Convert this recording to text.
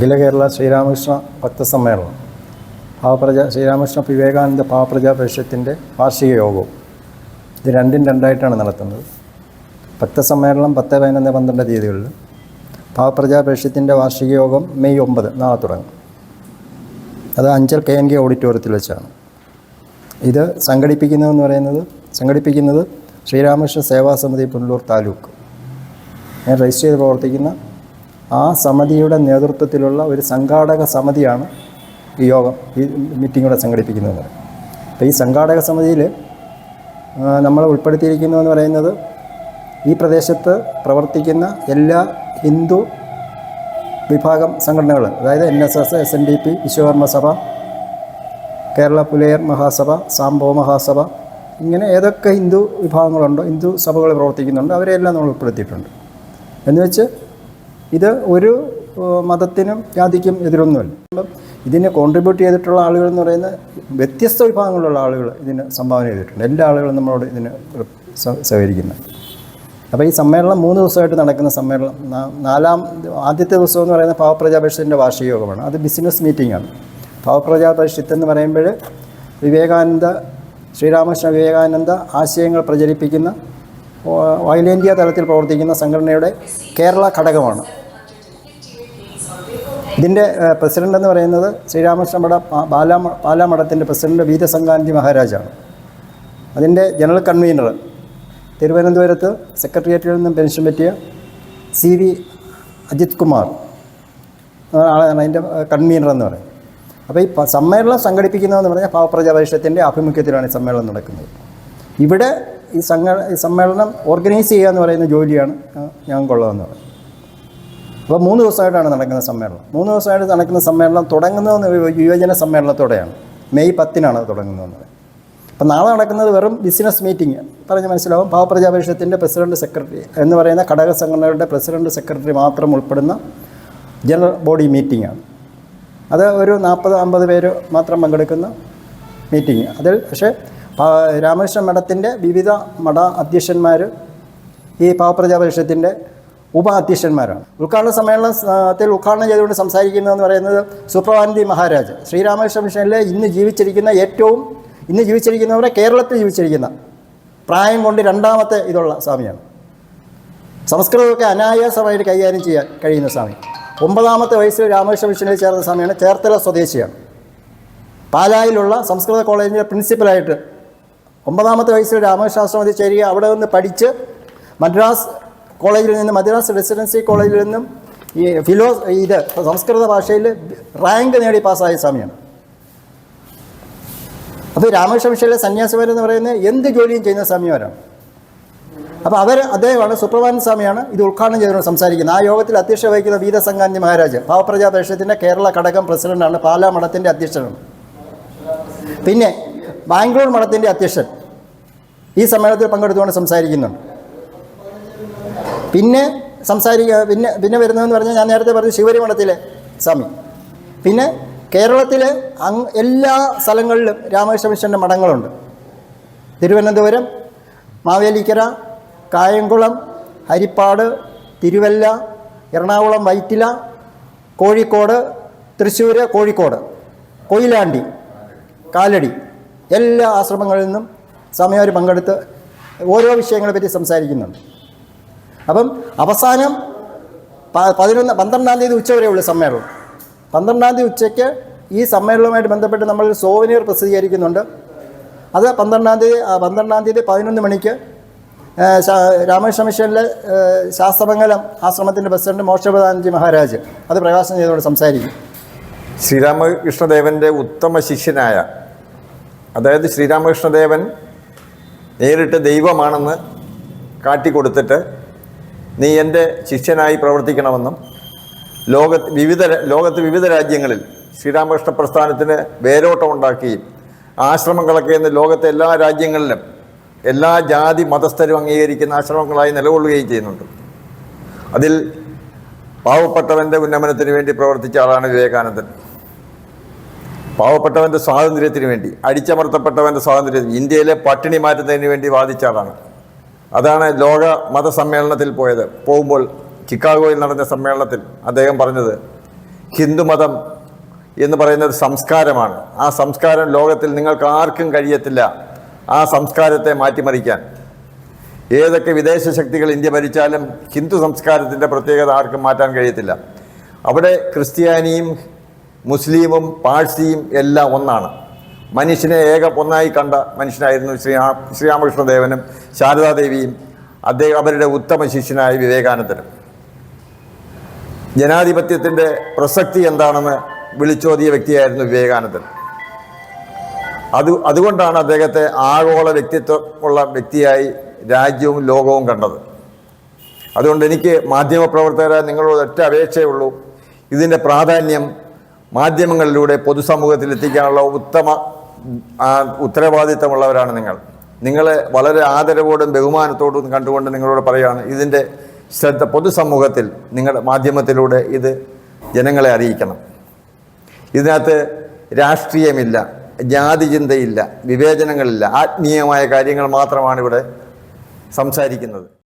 അഖില കേരള ശ്രീരാമകൃഷ്ണ ഭക്തസമ്മേളനം. പാവപ്രജ ശ്രീരാമകൃഷ്ണ വിവേകാനന്ദ പാവപ്രജാ പരിഷത്തിന്റെ വാർഷിക യോഗവും ഇത് രണ്ടും രണ്ടായിട്ടാണ് നടത്തുന്നത്. ഭക്തസമ്മേളനം പത്ത് പതിനൊന്ന് പന്ത്രണ്ട് തീയതികളിൽ പാവപ്രജാ പരിഷത്തിന്റെ വാർഷിക യോഗം മെയ് ഒമ്പത് നാളെ തുടങ്ങും. അത് അഞ്ചൽ കെ എൻ കെ ഓഡിറ്റോറിയത്തിൽ വെച്ചാണ്. ഇത് സംഘടിപ്പിക്കുന്നതെന്ന് പറയുന്നത് സംഘടിപ്പിക്കുന്നത് ശ്രീരാമകൃഷ്ണ സേവാ സമിതി പുനലൂർ താലൂക്ക്. ഞാൻ രജിസ്റ്റർ ചെയ്ത് പ്രവർത്തിക്കുന്ന ആ സമിതിയുടെ നേതൃത്വത്തിലുള്ള ഒരു സംഘാടക സമിതിയാണ് ഈ യോഗം ഈ മീറ്റിംഗ് ഇവിടെ സംഘടിപ്പിക്കുന്നത്. അപ്പോൾ ഈ സംഘാടക സമിതിയിൽ നമ്മൾ ഉൾപ്പെടുത്തിയിരിക്കുന്നു എന്ന് പറയുന്നത് ഈ പ്രദേശത്ത് പ്രവർത്തിക്കുന്ന എല്ലാ ഹിന്ദു വിഭാഗം സംഘടനകൾ അതായത് N S S S N D P Vishwakarma Sabha Kerala Pulayar Mahasabha Sambhava Mahasabha ഇങ്ങനെ ഏതൊക്കെ ഹിന്ദു വിഭാഗങ്ങളുണ്ടോ ഹിന്ദു സഭകൾ പ്രവർത്തിക്കുന്നുണ്ടോ അവരെല്ലാം നമ്മൾ ഉൾപ്പെടുത്തിയിട്ടുണ്ട്. എന്ന് വെച്ച് ഇത് ഒരു മതത്തിനും ജാതിക്കും എതിരൊന്നുമല്ല. ഇതിന് കോൺട്രിബ്യൂട്ട് ചെയ്തിട്ടുള്ള ആളുകൾ എന്ന് പറയുന്നത് വ്യത്യസ്ത വിഭാഗങ്ങളിലുള്ള ആളുകൾ ഇതിന് സംഭാവന ചെയ്തിട്ടുണ്ട്. എല്ലാ ആളുകളും നമ്മളോട് ഇതിന് സഹകരിക്കുന്നത് അപ്പോൾ ഈ സമ്മേളനം മൂന്ന് ദിവസമായിട്ട് നടക്കുന്ന സമ്മേളനം നാലാം ആദ്യത്തെ ദിവസം എന്ന് പറയുന്നത് പാവപ്രജാ പരിഷത്തിന്റെ വാർഷിക യോഗമാണ് അത് ബിസിനസ് മീറ്റിംഗാണ് പാവപ്രജാ പരിഷത്ത് എന്ന് പറയുമ്പോൾ വിവേകാനന്ദ ശ്രീരാമകൃഷ്ണ വിവേകാനന്ദ ആശയങ്ങൾ പ്രചരിപ്പിക്കുന്ന ഓയിൽ അഖിലേന്ത്യാ തലത്തിൽ പ്രവർത്തിക്കുന്ന സംഘടനയുടെ കേരള ഘടകമാണ്. ഇതിന്റെ പ്രസിഡന്റ് എന്ന് പറയുന്നത് ശ്രീരാമകൃഷ്ണ മഠ പാ- ബാലാ പാലാമഠത്തിന്റെ പ്രസിഡന്റ് വീരസംഗാന്തി മഹാരാജാണ്. അതിന്റെ ജനറൽ കൺവീനർ തിരുവനന്തപുരത്ത് സെക്രട്ടേറിയറ്റിൽ നിന്നും പെൻഷൻ പറ്റിയ സി വി അജിത് കുമാർ ആളാണ് അതിന്റെ കൺവീനർ എന്ന് പറയുന്നത്. അപ്പോൾ ഈ സമ്മേളനം സംഘടിപ്പിക്കുന്നതെന്ന് പറഞ്ഞാൽ പാവപ്രജാ പരിഷത്തിന്റെ ആഭിമുഖ്യത്തിലാണ് ഈ സമ്മേളനം നടക്കുന്നത്. ഇവിടെ ഈ സംഘ സമ്മേളനം ഓർഗനൈസ് ചെയ്യുക എന്ന് പറയുന്ന ജോലിയാണ് ഞാൻ ഞങ്ങൾക്കുള്ളതെന്ന് പറയും അപ്പോൾ മൂന്ന് ദിവസമായിട്ടാണ് നടക്കുന്ന സമ്മേളനം. മൂന്ന് ദിവസമായിട്ട് നടക്കുന്ന സമ്മേളനം തുടങ്ങുന്നത് യുവജന സമ്മേളനത്തോടെയാണ്. മെയ് പത്തിനാണ് അത് തുടങ്ങുന്നതെന്ന് അപ്പോൾ അപ്പം നാളെ നടക്കുന്നത് വെറും ബിസിനസ് മീറ്റിംഗ് പറഞ്ഞ് മനസ്സിലാവും? പാവപ്രജാ പരിഷത്തിന്റെ പ്രസിഡന്റ് സെക്രട്ടറി എന്ന് പറയുന്ന ഘടക സംഘടനകളുടെ പ്രസിഡന്റ് സെക്രട്ടറി മാത്രം ഉൾപ്പെടുന്ന ജനറൽ ബോഡി മീറ്റിംഗാണ് അത് ഒരു നാൽപ്പത് അമ്പത് പേര് മാത്രം പങ്കെടുക്കുന്ന മീറ്റിംഗ് അതിൽ പക്ഷേ രാമകൃഷ്ണ മഠത്തിന്റെ വിവിധ മഠ അധ്യക്ഷന്മാർ ഈ പാവപ്രജാ പരിഷത്തിന്റെ ഉപ അധ്യക്ഷന്മാരാണ് ഉദ്ഘാടന സമ്മേളനത്തിൽ ഉദ്ഘാടനം ചെയ്തുകൊണ്ട് സംസാരിക്കുന്നതെന്ന് പറയുന്നത് സുപ്രഭാനന്ദി മഹാരാജ്. ശ്രീരാമകൃഷ്ണ മിഷനിലെ ഇന്ന് ജീവിച്ചിരിക്കുന്ന ഏറ്റവും ഇന്ന് ജീവിച്ചിരിക്കുന്നവരെ കേരളത്തിൽ ജീവിച്ചിരിക്കുന്ന പ്രായം കൊണ്ട് രണ്ടാമത്തെ ഇതുള്ള സ്വാമിയാണ്. സംസ്കൃതമൊക്കെ അനായാസമായിട്ട് കൈകാര്യം ചെയ്യാൻ കഴിയുന്ന സ്വാമി. ഒമ്പതാമത്തെ വയസ്സിൽ രാമകൃഷ്ണ മിഷനിൽ ചേർന്ന സ്വാമിയാണ്. ചേർത്തല സ്വദേശിയാണ്. പാലായിലുള്ള സംസ്കൃത കോളേജിന്റെ പ്രിൻസിപ്പലായിട്ട് ഒമ്പതാമത്തെ വയസ്സിൽ രാമകൃഷ്ണാശ്രമത്തിൽ ചേരുക അവിടെ നിന്ന് പഠിച്ച് മദ്രാസ് കോളേജിൽ നിന്നും മദ്രാസ് റെസിഡൻസി കോളേജിൽ നിന്നും ഈ ഫിലോ ഇത് സംസ്കൃത ഭാഷയിൽ റാങ്ക് നേടി പാസ്സായ സ്വാമിയാണ്. അപ്പോൾ രാമകൃഷ്ണ മിഷയിലെ സന്യാസിമാരെന്ന് പറയുന്നത് എന്ത് ജോലിയും ചെയ്യുന്ന സ്വാമിമാരാണ്. അപ്പോൾ അവർ അദ്ദേഹമാണ് സുപ്രഭാനന്ദ സ്വാമിയാണ് ഇത് ഉദ്ഘാടനം ചെയ്തുകൊണ്ട് സംസാരിക്കുന്നത്. ആ യോഗത്തിൽ അധ്യക്ഷ വഹിക്കുന്ന വീരസംഗാന്തി മഹാരാജ് പാവപ്രജാ പരിഷത്തിന്റെ കേരള ഘടകം പ്രസിഡന്റാണ് പാലാ മഠത്തിന്റെ അധ്യക്ഷനാണ് പിന്നെ ബാംഗ്ലൂർ മഠത്തിന്റെ അധ്യക്ഷൻ ഈ സമ്മേളനത്തിൽ പങ്കെടുത്തുകൊണ്ട് സംസാരിക്കുന്നുണ്ട് പിന്നെ സംസാരിക്കുക പിന്നെ പിന്നെ വരുന്നതെന്ന് പറഞ്ഞാൽ ഞാൻ നേരത്തെ പറഞ്ഞു ശിവരിമണത്തിലെ സ്വാമി. പിന്നെ കേരളത്തിലെ അങ് എല്ലാ സ്ഥലങ്ങളിലും രാമകൃഷ്ണ മിഷന്റെ മഠങ്ങളുണ്ട്. തിരുവനന്തപുരം മാവേലിക്കര കായംകുളം ഹരിപ്പാട് തിരുവല്ല എറണാകുളം വൈറ്റില കോഴിക്കോട് തൃശ്ശൂർ കോഴിക്കോട് കൊയിലാണ്ടി കാലടി. എല്ലാ ആശ്രമങ്ങളിൽ നിന്നും സമയവർ പങ്കെടുത്ത് ഓരോ വിഷയങ്ങളെ പറ്റി സംസാരിക്കുന്നുണ്ട്. അപ്പം അവസാനം പതിനൊന്ന് പന്ത്രണ്ടാം തീയതി ഉച്ച വരെയുള്ള സമ്മേളനം. പന്ത്രണ്ടാം തീയതി ഉച്ചയ്ക്ക് ഈ സമ്മേളനവുമായിട്ട് ബന്ധപ്പെട്ട് നമ്മൾ സോവനിയർ പ്രസിദ്ധീകരിക്കുന്നുണ്ട്. അത് പന്ത്രണ്ടാം തീയതി പന്ത്രണ്ടാം തീയതി പതിനൊന്ന് മണിക്ക് രാമകൃഷ്ണ മിഷനിലെ ശാസ്ത്രമംഗലം ആശ്രമത്തിന്റെ പ്രസിഡന്റ് മോക്ഷപ്രധാനജി മഹാരാജ് അത് പ്രകാശനം ചെയ്തുകൊണ്ട് സംസാരിക്കും. ശ്രീരാമകൃഷ്ണദേവന്റെ ഉത്തമ ശിഷ്യനായ അതായത് ശ്രീരാമകൃഷ്ണദേവൻ നേരിട്ട് ദൈവമാണെന്ന് കാട്ടിക്കൊടുത്തിട്ട് നീ എന്റെ ശിഷ്യനായി പ്രവർത്തിക്കണമെന്നും ലോക വിവിധ ലോകത്ത് വിവിധ രാജ്യങ്ങളിൽ ശ്രീരാമകൃഷ്ണ പ്രസ്ഥാനത്തിന് വേരോട്ടമുണ്ടാക്കുകയും ആശ്രമങ്ങളൊക്കെ ഇന്ന് ലോകത്തെ എല്ലാ രാജ്യങ്ങളിലും എല്ലാ ജാതി മതസ്ഥരും അംഗീകരിക്കുന്ന ആശ്രമങ്ങളായി നിലകൊള്ളുകയും ചെയ്യുന്നുണ്ട്. അതിൽ പാവപ്പെട്ടവന്റെ ഉന്നമനത്തിന് വേണ്ടി പ്രവർത്തിച്ച ആളാണ് വിവേകാനന്ദൻ. പാവപ്പെട്ടവന്റെ സ്വാതന്ത്ര്യത്തിന് വേണ്ടി അടിച്ചമർത്തപ്പെട്ടവന്റെ സ്വാതന്ത്ര്യം ഇന്ത്യയിലെ പട്ടിണി മാറ്റുന്നതിന് വേണ്ടി വാദിച്ച ആളാണ് അതാണ് ലോക മതസമ്മേളനത്തിൽ പോയത്. പോകുമ്പോൾ ചിക്കാഗോയിൽ നടന്ന സമ്മേളനത്തിൽ അദ്ദേഹം പറഞ്ഞത് ഹിന്ദുമതം എന്ന് പറയുന്ന ഒരു സംസ്കാരമാണ്. ആ സംസ്കാരം ലോകത്തിൽ നിങ്ങൾക്ക് ആർക്കും കഴിയത്തില്ല. ആ സംസ്കാരത്തെ മാറ്റിമറിക്കാൻ. ഏതൊക്കെ വിദേശ ശക്തികൾ ഇന്ത്യ ഭരിച്ചാലും ഹിന്ദു സംസ്കാരത്തിന്റെ പ്രത്യേകത ആർക്കും മാറ്റാൻ കഴിയത്തില്ല. അവിടെ ക്രിസ്ത്യാനിയും മുസ്ലിമും പാഴ്സിയും എല്ലാം ഒന്നാണ്. മനുഷ്യനെ ഏക ഒന്നായി കണ്ട മനുഷ്യനായിരുന്നു ശ്രീ ശ്രീരാമകൃഷ്ണദേവനും ശാരദാദേവിയും അദ്ദേഹം അവരുടെ ഉത്തമ ശിഷ്യനായ വിവേകാനന്ദനും. ജനാധിപത്യത്തിന്റെ പ്രസക്തി എന്താണെന്ന് വിളിച്ചോതിയ വ്യക്തിയായിരുന്നു വിവേകാനന്ദൻ. അത് അതുകൊണ്ടാണ് അദ്ദേഹത്തെ ആഗോള വ്യക്തിത്വമുള്ള വ്യക്തിയായി രാജ്യവും ലോകവും കണ്ടത്. അതുകൊണ്ട് എനിക്ക് മാധ്യമപ്രവർത്തകരെ നിങ്ങളോട് ഒറ്റ അപേക്ഷയുള്ളൂ ഇതിന്റെ പ്രാധാന്യം മാധ്യമങ്ങളിലൂടെ പൊതുസമൂഹത്തിൽ എത്തിക്കാനുള്ള ഉത്തമ ആ, ഉത്തരവാദിത്തമുള്ളവരാണ് നിങ്ങൾ. നിങ്ങളെ വളരെ ആദരവോടും ബഹുമാനത്തോടും കണ്ടുകൊണ്ട് നിങ്ങളോട് പറയുകയാണ് ഇതിന്റെ ശ്രദ്ധ പൊതുസമൂഹത്തിൽ നിങ്ങളുടെ മാധ്യമത്തിലൂടെ ഇത് ജനങ്ങളെ അറിയിക്കണം. ഇതിനകത്ത് രാഷ്ട്രീയമില്ല ജാതി ചിന്തയില്ല വിവേചനങ്ങളില്ല ആത്മീയമായ കാര്യങ്ങൾ മാത്രമാണ് ഇവിടെ സംസാരിക്കുന്നത്.